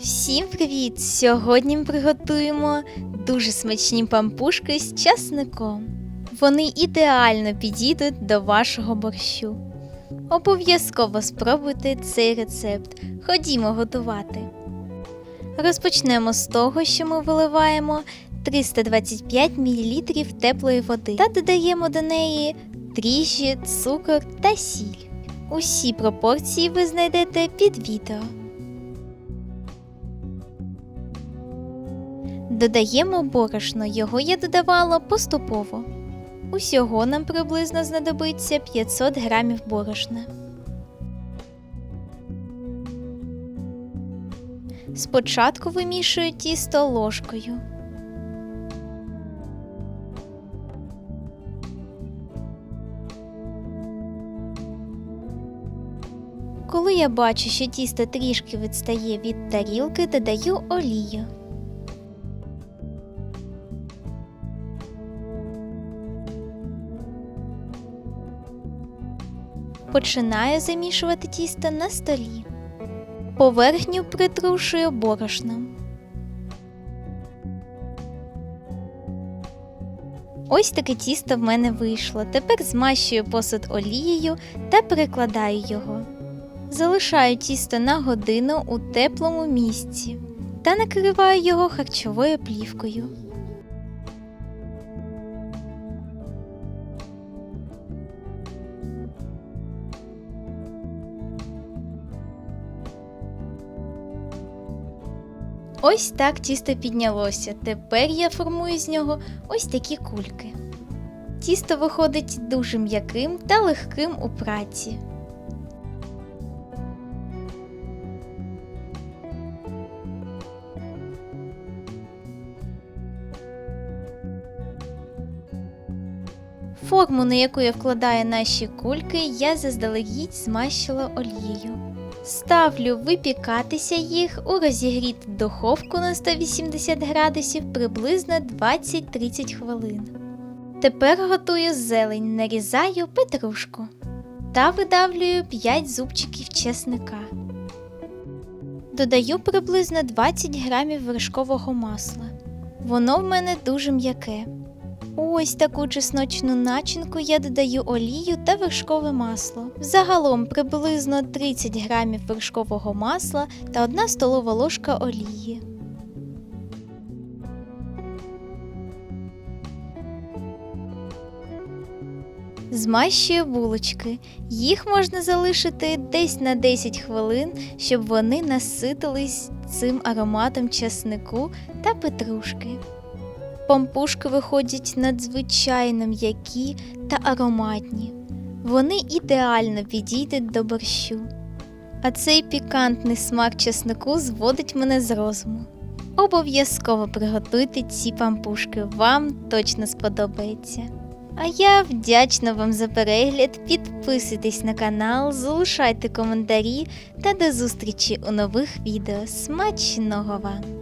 Всім привіт! Сьогодні ми приготуємо дуже смачні пампушки з часником. Вони ідеально підійдуть до вашого борщу. Обов'язково спробуйте цей рецепт. Ходімо готувати. Розпочнемо з того, що ми виливаємо 325 мл теплої води та додаємо до неї дріжджі, цукор та сіль. Усі пропорції ви знайдете під відео. Додаємо борошно, його я додавала поступово. Усього нам приблизно знадобиться 500 грамів борошна. Спочатку вимішую тісто ложкою. Коли я бачу, що тісто трішки відстає від тарілки, додаю олію. Починаю замішувати тісто на столі. Поверхню притрушую борошном. Ось таке тісто в мене вийшло. Тепер змащую посуд олією та перекладаю його. Залишаю тісто на годину у теплому місці та накриваю його харчовою плівкою. Ось так тісто піднялося. Тепер я формую з нього ось такі кульки. Тісто виходить дуже м'яким та легким у праці. Форму, на яку я вкладаю наші кульки, я заздалегідь змащила олією. Ставлю випікатися їх у розігріту духовку на 180 градусів приблизно 20-30 хвилин. Тепер готую зелень, нарізаю петрушку та видавлюю 5 зубчиків чесника. Додаю приблизно 20 грамів вершкового масла. Воно в мене дуже м'яке. Ось таку чесночну начинку я додаю олію та вершкове масло. Загалом приблизно 30 грамів вершкового масла та 1 столова ложка олії. Змащую булочки. Їх можна залишити десь на 10 хвилин, щоб вони наситились цим ароматом часнику та петрушки. Пампушки виходять надзвичайно м'які та ароматні. Вони ідеально підійдуть до борщу. А цей пікантний смак чеснику зводить мене з розуму. Обов'язково приготуйте ці пампушки, вам точно сподобається. А я вдячна вам за перегляд. Підписуйтесь на канал, залишайте коментарі та до зустрічі у нових відео. Смачного вам!